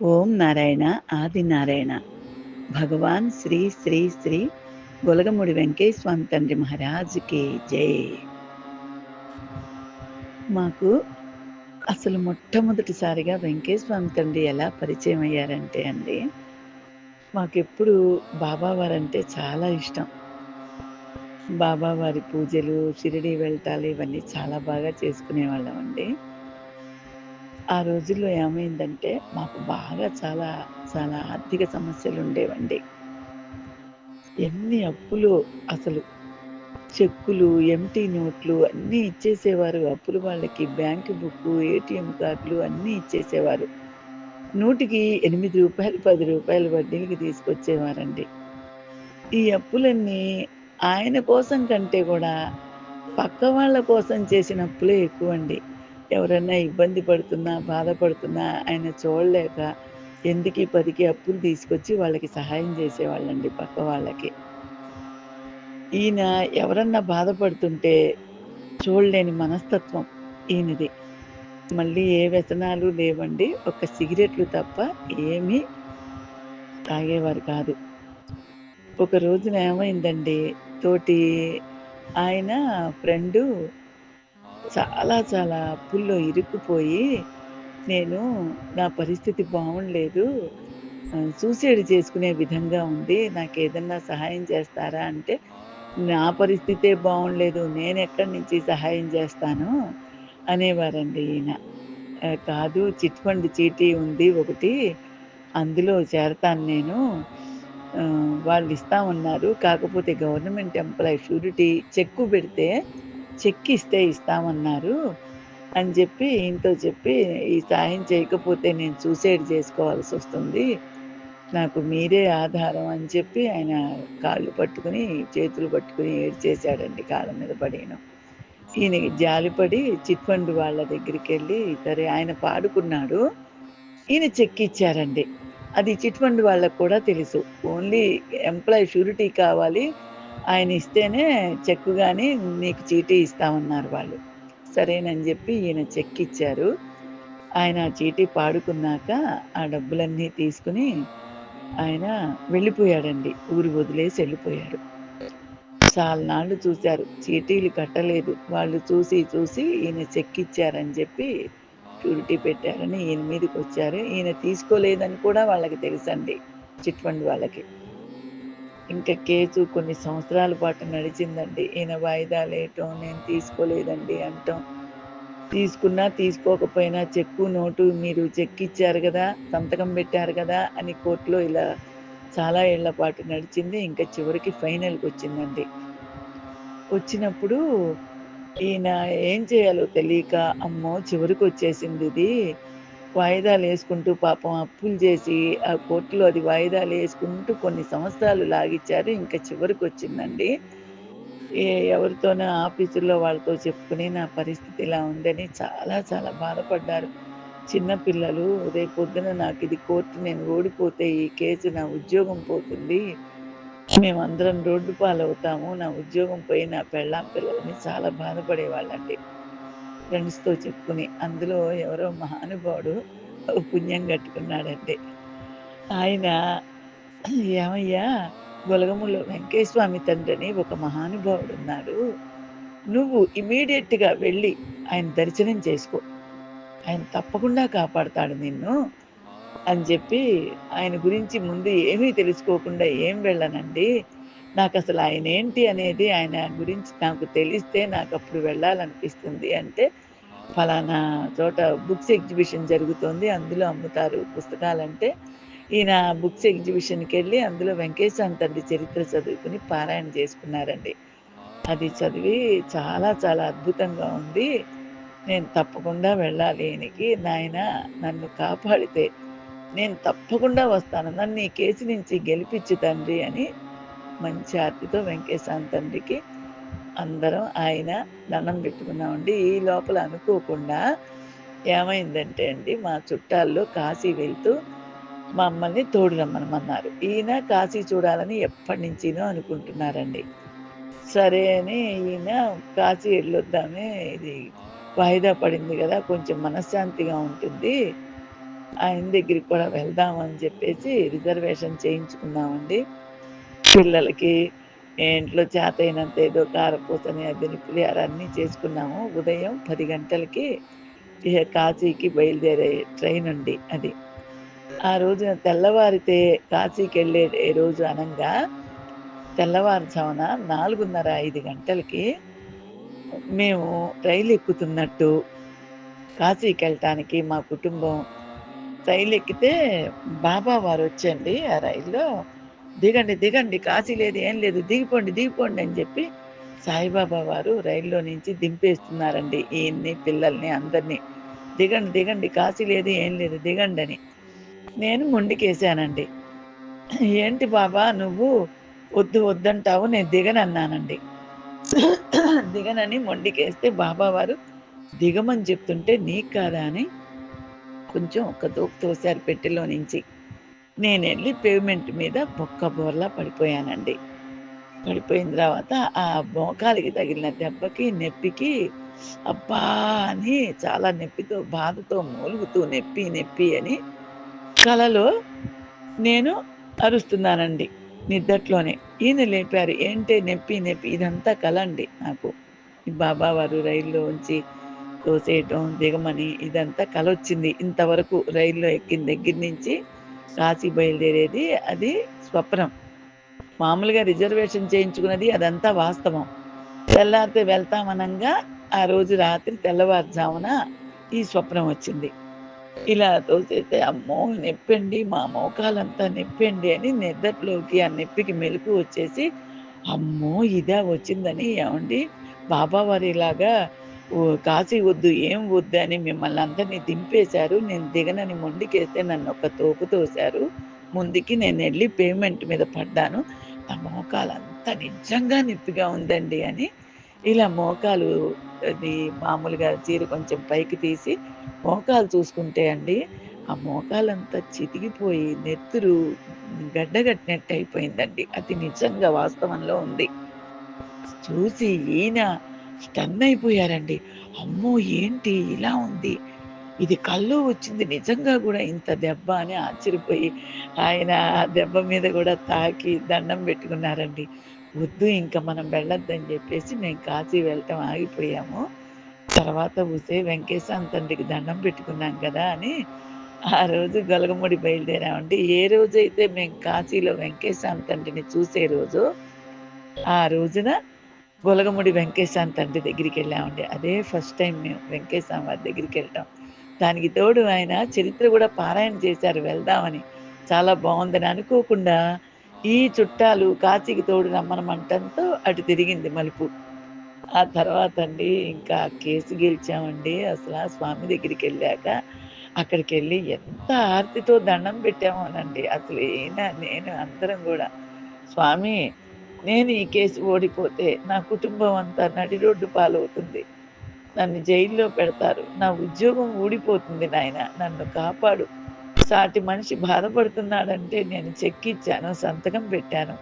ఓం నారాయణ ఆది నారాయణ. భగవాన్ శ్రీ శ్రీ శ్రీ గొలగముడి వెంకయ్య స్వామి తండ్రి మహారాజుకి జై. మాకు అసలు మొట్టమొదటిసారిగా వెంకయ్య స్వామి తండ్రి ఎలా పరిచయం అయ్యారంటే అండి మాకెప్పుడు బాబావారంటే చాలా ఇష్టం. బాబావారి పూజలు షిరిడి వెళ్ళటాలు ఇవన్నీ చాలా బాగా చేసుకునేవాళ్ళం అండి. ఆ రోజుల్లో ఏమైందంటే మాకు బాగా చాలా చాలా ఆర్థిక సమస్యలు ఉండేవండి ఎన్ని అప్పులు అసలు? చెక్కులు ఎంటీ నోట్లు అన్నీ ఇచ్చేసేవారు. అప్పులు వాళ్ళకి బ్యాంక్ బుక్ ఏటీఎం కార్డులు అన్నీ ఇచ్చేసేవారు. నూటికి ఎనిమిది రూపాయలు పది రూపాయలు వడ్డీలకి తీసుకొచ్చేవారండి. ఈ అప్పులన్నీ ఆయన కోసం కంటే కూడా పక్క వాళ్ళ కోసం చేసిన అప్పులే ఎక్కువ అండి ఎవరన్నా ఇబ్బంది పడుతున్నా బాధపడుతున్నా ఆయన చూడలేక ఎందుకు పదికి అప్పులు తీసుకొచ్చి వాళ్ళకి సహాయం చేసేవాళ్ళండి పక్క వాళ్ళకి. ఈయన ఎవరన్నా బాధపడుతుంటే చూడలేని మనస్తత్వం ఈయనది. మళ్ళీ ఏ వ్యసనాలు లేవండి ఒక సిగరెట్లు తప్ప ఏమీ తాగేవారు కాదు. ఒక రోజున ఏమైందండి తోటి ఆయన ఫ్రెండు చాలా చాలా అప్పుల్లో ఇరుక్కుపోయి నేను నా పరిస్థితి బాగుండలేదు సూసైడ్ చేసుకునే విధంగా ఉంది. నాకు ఏదన్నా సహాయం చేస్తారా అంటే నా పరిస్థితే బాగుండలేదు నేను ఎక్కడి నుంచి సహాయం చేస్తాను? అనేవారండి ఈయన. కాదు చిట్ ఫండ్ చీటీ ఉంది ఒకటి. అందులో చేరతాను నేను. వాళ్ళు ఇస్తా ఉన్నారు. కాకపోతే గవర్నమెంట్ ఎంప్లాయీ షూరిటీ చెక్కు పెడితే చెక్ ఇస్తే ఇస్తామన్నారు అని చెప్పి ఈయనతో చెప్పి ఈ సాయం చేయకపోతే నేను సూసైడ్ చేసుకోవాల్సి వస్తుంది. నాకు మీరే ఆధారం అని చెప్పి ఆయన కాళ్ళు పట్టుకుని చేతులు పట్టుకుని ఏడ్చేశాడండి కాళ్ళ మీద పడిన. ఈయన జాలిపడి చిట్ ఫండ్ వాళ్ళ దగ్గరికి వెళ్ళి సరే ఆయన పాడుకున్నాడు. ఈయన చెక్ ఇచ్చారండి అది చిట్ ఫండ్ వాళ్ళకు కూడా తెలుసు. ఓన్లీ ఎంప్లాయ్ షూరిటీ కావాలి. ఆయన ఇస్తేనే చెక్కు కానీ నీకు చీటీ ఇస్తామన్నారు వాళ్ళు. సరేనని చెప్పి ఈయన చెక్ ఇచ్చారు. ఆయన చీటీ పాడుకున్నాక ఆ డబ్బులన్నీ తీసుకుని ఆయన వెళ్ళిపోయాడండి. ఊరు వదిలేసి వెళ్ళిపోయాడు చాలా నాళ్ళు చూశారు. చీటీలు కట్టలేదు. వాళ్ళు చూసి చూసి ఈయన చెక్ ఇచ్చారని చెప్పి షూరిటీ పెట్టారని ఈయన మీదకి వచ్చారు. ఈయన తీసుకోలేదని కూడా వాళ్ళకి తెలుసండి. చిట్ ఫండ్ వాళ్ళకి. ఇంకా కేసు కొన్ని సంవత్సరాల పాటు నడిచిందండి. ఈయన వాయిదా లేయటం నేను తీసుకోలేదండి అంటాం. తీసుకున్నా తీసుకోకపోయినా చెక్కు నోటు మీరు చెక్ ఇచ్చారు కదా సంతకం పెట్టారు కదా అని కోర్టులో ఇలా చాలా ఏళ్ళ పాటు నడిచింది. ఇంకా చివరికి ఫైనల్కి వచ్చిందండి. వచ్చినప్పుడు ఈయన ఏం చేయాలో తెలియక అమ్మో చివరికి వచ్చేసింది ఇది. వాయిదాలు వేసుకుంటూ పాపం అప్పులు చేసి ఆ కోర్టులో అది వాయిదాలు వేసుకుంటూ కొన్ని సంవత్సరాలు లాగిచ్చారు. ఇంకా చివరికి వచ్చిందండి. ఎవరితోనో ఆఫీసుల్లో వాళ్ళతో చెప్పుకుని నా పరిస్థితి ఇలా ఉందని చాలా చాలా బాధపడ్డారు. చిన్నపిల్లలు రేపొద్దున పొద్దున నాకు ఇది కోర్టు నేను ఓడిపోతే ఈ కేసు నా ఉద్యోగం పోతుంది. మేమందరం రోడ్డు పాలవుతాము. నా ఉద్యోగం పోయి నా పెళ్ళాం పిల్లలని చాలా బాధపడేవాళ్ళండి. ఫ్రెండ్స్తో చెప్పుకుని అందులో ఎవరో మహానుభావుడు పుణ్యం కట్టుకున్నాడండి ఆయన ఏమయ్యా గొలగములో వెంకటస్వామి తండ్రిని ఒక మహానుభావుడు ఉన్నాడు. నువ్వు ఇమీడియట్గా వెళ్ళి ఆయన దర్శనం చేసుకో. ఆయన తప్పకుండా కాపాడతాడు నిన్ను అని చెప్పి ఆయన గురించి ముందు ఏమీ తెలుసుకోకుండా ఏం వెళ్ళనండి? నాకు అసలు ఆయన ఏంటి అనేది ఆయన గురించి నాకు తెలిస్తే నాకు అప్పుడు వెళ్ళాలనిపిస్తుంది. అంటే ఫలానా చోట బుక్స్ ఎగ్జిబిషన్ జరుగుతుంది అందులో అమ్ముతారు పుస్తకాలంటే. ఈయన బుక్స్ ఎగ్జిబిషన్కి వెళ్ళి అందులో వెంకటేశ్వర తండ్రి చరిత్ర చదువుకుని పారాయణ చేసుకున్నారండి. అది చదివి చాలా చాలా అద్భుతంగా ఉంది. నేను తప్పకుండా వెళ్ళాలి ఈయనకి. నాయన నన్ను కాపాడితే నేను తప్పకుండా వస్తాను. నన్ను ఈ కేసు నుంచి గెలిపించు తండ్రి అని మంచి ఆర్తితో వెంకటేశ్వర తండ్రికి అందరం ఆయన దండం పెట్టుకున్నామండి. ఈ లోపల అనుకోకుండా ఏమైందంటే అండి మా చుట్టాల్లో కాశీ వెళ్తూ మమ్మల్ని తోడు రమ్మనమన్నారు. ఈయన కాశీ చూడాలని ఎప్పటి నుంచినో అనుకుంటున్నారండి. సరే అని ఈయన కాశీ వెళ్ళొద్దామే ఇది వాయిదా పడింది కదా కొంచెం మనశ్శాంతిగా ఉంటుంది ఆయన దగ్గరికి కూడా వెళ్దామని చెప్పేసి రిజర్వేషన్ చేయించుకున్నామండి. పిల్లలకి ఇంట్లో చేతైనంత ఏదో కారపూసని, అదని, పులిహోర అన్నీ చేసుకున్నాము. ఉదయం పది గంటలకి కాశీకి బయలుదేరే ఉంది అది. ఆ రోజున తెల్లవారితే కాశీకి వెళ్ళే రోజు అనంగా తెల్లవారుజామున 4:30, 5 గంటలకి మేము రైలు ఎక్కుతున్నట్టు కాశీకి వెళ్ళటానికి మా కుటుంబం రైలెక్కితే బాబా వారు వచ్చండి ఆ రైల్లో దిగండి, దిగండి కాశీ లేదు, ఏం లేదు దిగిపోండి, దిగిపోండి అని చెప్పి సాయిబాబా వారు రైల్లో నుంచి దింపేస్తున్నారండి. ఈయన్ని, పిల్లల్ని అందరినీ దిగండి, దిగండి కాశీ లేదు, ఏం లేదు దిగండని. నేను మొండికేశానండి. ఏంటి బాబా నువ్వు వద్దు వద్దంటావు నేను దిగనన్నానండి. దిగనని మొండికేస్తే బాబా వారు దిగమని చెప్తుంటే నీకు కాదా అని కొంచెం ఒక తోపు తోసారు పెట్టెలో నుంచి. నేను వెళ్ళి పేమెంట్ మీద బొక్క బోర్లా పడిపోయానండి. పడిపోయిన తర్వాత ఆ మోకాలికి తగిలిన దెబ్బకి, నొప్పికి అబ్బా! అని చాలా నొప్పితో, బాధతో మూలుగుతూ నొప్పి, నొప్పి అని కలలో నేను అరుస్తున్నానండి నిద్దట్లోనే. ఈయన లేపారు. ఏంటే నొప్పి, నొప్పి ఇదంతా కల అండి నాకు. బాబా వారు రైల్లో ఉంచి తోసేయటం, దిగమని ఇదంతా కలొచ్చింది. ఇంతవరకు రైల్లో ఎక్కిన దగ్గర నుంచి కాశీ బయలుదేరేది అది స్వప్నం. మామూలుగా రిజర్వేషన్ చేయించుకున్నది అదంతా వాస్తవం. తెల్లారితే వెళ్తామనంగా ఆ రోజు రాత్రి తెల్లవారుజామున ఈ స్వప్నం వచ్చింది. ఇలా తోసేస్తే అమ్మో! నొప్పండి మా మోకాలంతా నొప్పండి అని నిద్రలోకి ఆ నొప్పికి మెలకు వచ్చేసి, అమ్మో! ఇదా వచ్చిందని ఏమండి బాబావారి ఇలాగా కాశీ వద్దు, ఏం వద్దు అని మిమ్మల్ని అందరిని దింపేశారు. నేను దిగనని మొండికేస్తే ఒక తోపు తోశారు. ముందుకి నేను వెళ్ళి పేమెంట్ మీద పడ్డాను. ఆ మోకాలంతా నిజంగా నొప్పిగా ఉందండి అని ఇలా మోకాలు అది మామూలుగా చీర కొంచెం పైకి తీసి మోకాలు చూసుకుంటే అండి, ఆ మోకాలంతా చితికిపోయి నెత్తురు గడ్డగట్టినట్టు అయిపోయిందండి. అది నిజంగా వాస్తవంలో ఉంది. చూసి ఈయన స్టన్ అయిపోయారండి. అమ్మో! ఏంటి ఇలా ఉంది? ఇది కళ్ళు వచ్చింది నిజంగా కూడా ఇంత దెబ్బ అని ఆశ్చర్యపోయి ఆయన ఆ దెబ్బ మీద కూడా తాకి దండం పెట్టుకున్నారండి. వద్దు ఇంకా మనం వెళ్ళొద్దని చెప్పేసి మేము కాశీ వెళ్ళటం ఆగిపోయాము. తర్వాత ఒసే వెంకటేశ్వర తండ్రికి దండం పెట్టుకున్నాం కదా అని ఆ రోజు గొలగముడి బయలుదేరామండి. ఏ రోజైతే మేము కాశీలో వెంకటేశ్వర తండ్రిని చూసే రోజు ఆ రోజున గొలగముడి వెంకటేశాన్ తండ్రి దగ్గరికి వెళ్ళామండి అదే ఫస్ట్ టైం మేము వెంకటేశాన్ వారి దగ్గరికి వెళ్ళటం దానికి తోడు ఆయన చరిత్ర కూడా పారాయణ చేశారు వెళ్దామని. చాలా బాగుందని అనుకోకుండా ఈ చుట్టాలు కాశీకి తోడు రమ్మనమంటంతో అటు తిరిగింది మలుపు. ఆ తర్వాత అండి ఇంకా కేసు గెలిచామండి. అసలా స్వామి దగ్గరికి వెళ్ళాక అక్కడికి వెళ్ళి ఎంత ఆర్తితో దండం పెట్టామోనండి. అసలు ఏనా నేను అందరం కూడా స్వామి నేను ఈ కేసు ఓడిపోతే నా కుటుంబం అంతా నడి రోడ్డు పాలవుతుంది. నన్ను జైల్లో పెడతారు. నా ఉద్యోగం ఊడిపోతుంది నాయన. నన్ను కాపాడు. సాటి మనిషి బాధపడుతున్నాడంటే నేను చెక్కిచ్చాను, సంతకం పెట్టాను.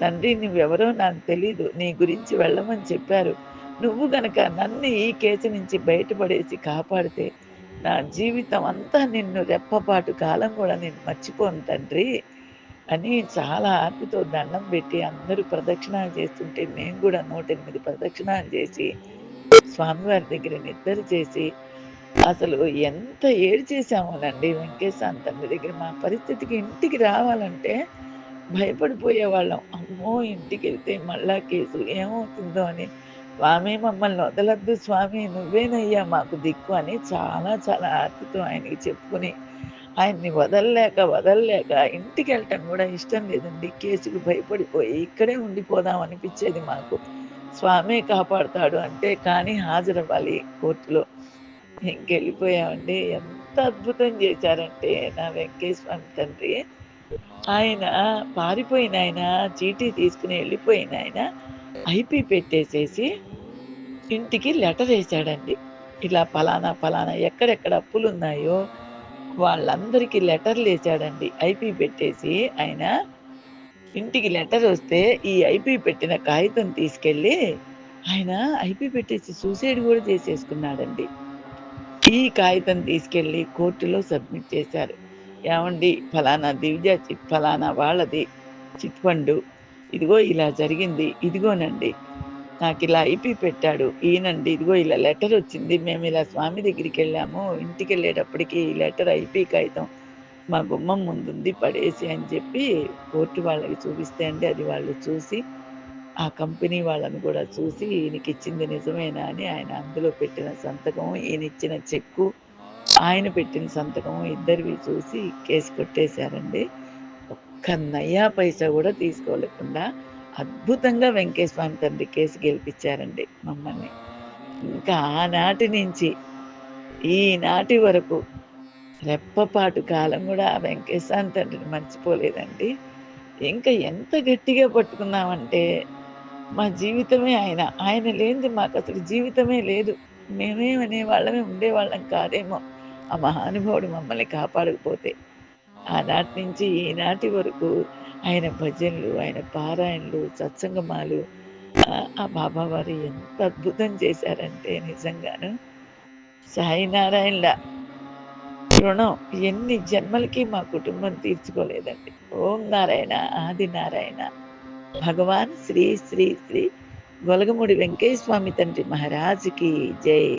తండ్రి నువ్వెవరో నాకు తెలీదు. నీ గురించి వెళ్ళమని చెప్పారు. నువ్వు గనక నన్ను ఈ కేసు నుంచి బయటపడేసి కాపాడితే నా జీవితం అంతా నిన్ను రెప్పపాటు కాలం కూడా నేను మర్చిపోను తండ్రి అని చాలా ఆర్తితో దండం పెట్టి అందరూ ప్రదక్షిణాలు చేస్తుంటే మేము కూడా నూట ఎనిమిది ప్రదక్షిణాలు చేసి స్వామివారి దగ్గర నిద్ర చేసి అసలు ఎంత ఏడు చేసామోనండి వెంకటేశ్వర తండ్రి దగ్గర. మా పరిస్థితికి ఇంటికి రావాలంటే భయపడిపోయేవాళ్ళం. అమ్మో! ఇంటికెళ్తే మళ్ళా కేసు ఏమవుతుందో అని. స్వామి మమ్మల్ని వదలద్దు స్వామి నువ్వేనయ్యా మాకు దిక్కు అని చాలా చాలా ఆర్తితో ఆయనకి చెప్పుకొని ఆయన్ని వదలలేక, వదలలేక ఇంటికెళ్ళటం కూడా ఇష్టం లేదండి. కేసుకి భయపడిపోయి ఇక్కడే ఉండిపోదాం అనిపించేది మాకు. స్వామే కాపాడుతాడు అంటే కానీ హాజరవ్వాలి కోర్టులో. ఇంకెళ్ళిపోయామండి. ఎంత అద్భుతం చేశారంటే నా వెంకటేశ్వర తండ్రి ఆయన పారిపోయినాయన చీటీ తీసుకుని వెళ్ళిపోయిన ఆయన ఐపీ పెట్టేసేసి ఇంటికి లెటర్ వేశాడండి ఇలా పలానా, ఫలానా ఎక్కడెక్కడ అప్పులున్నాయో వాళ్ళందరికీ లెటర్‌లేసాడండి. ఐపీ పెట్టేసి ఆయన ఇంటికి లెటర్ వస్తే ఈ ఐపీ పెట్టిన కాగితం తీసుకెళ్ళి ఆయన ఐపీ పెట్టేసి సూసైడ్ కూడా చేసేసుకున్నాడండి. ఈ కాగితం తీసుకెళ్ళి కోర్టులో సబ్మిట్ చేశారు. ఏమండి ఫలానా దివ్య చిట్ ఫలానా వాళ్ళది చిట్ ఫండు. ఇదిగో ఇలా జరిగింది. ఇదిగోనండి. నాకు ఇలా ఐపీ పెట్టాడు. ఈయనండి ఇదిగో ఇలా లెటర్ వచ్చింది మేము ఇలా స్వామి దగ్గరికి వెళ్ళాము ఇంటికెళ్ళేటప్పటికి ఈ లెటర్ ఐపీ కాగితం మా గుమ్మం ముందుంది పడేసి అని చెప్పి కోర్టు వాళ్ళకి చూపిస్తే అండి అది వాళ్ళు చూసి ఆ కంపెనీ వాళ్ళని కూడా చూసి ఈయనకి ఇచ్చింది నిజమేనా అని ఆయన అందులో పెట్టిన సంతకం, ఈయనిచ్చిన చెక్కు, ఆయన పెట్టిన సంతకం ఇద్దరివి చూసి కేసు కొట్టేశారండి. ఒక్క నయ్యా పైసా కూడా తీసుకోలేకుండా అద్భుతంగా వెంకటేశ్వర స్వామి తండ్రి కేసు గెలిపించారండి మమ్మల్ని. ఇంకా ఆనాటి నుంచి ఈనాటి వరకు రెప్పపాటు కాలం కూడా ఆ వెంకటేశ్వర తండ్రిని మర్చిపోలేదండి. ఇంకా ఎంత గట్టిగా పట్టుకున్నామంటే మా జీవితమే ఆయన. ఆయన లేనిది మాకు అసలు జీవితమే లేదు. మేమేమనేవాళ్ళమే ఉండేవాళ్ళం కాదేమో! ఆ మహానుభావుడు మమ్మల్ని కాపాడకపోతే. ఆనాటి నుంచి ఈనాటి వరకు ఆయన భజనలు, ఆయన పారాయణలు, సత్సంగమాలు ఆ బాబావారు ఎంత అద్భుతం చేశారంటే నిజంగాను. సాయినారాయణల రుణం ఎన్ని జన్మలకి మా కుటుంబం తీర్చుకోలేదండి. ఓం నారాయణ, ఆది నారాయణ. భగవాన్ శ్రీ శ్రీ శ్రీ గొలగముడి వెంకయ్య స్వామి తండ్రి మహారాజుకి జై.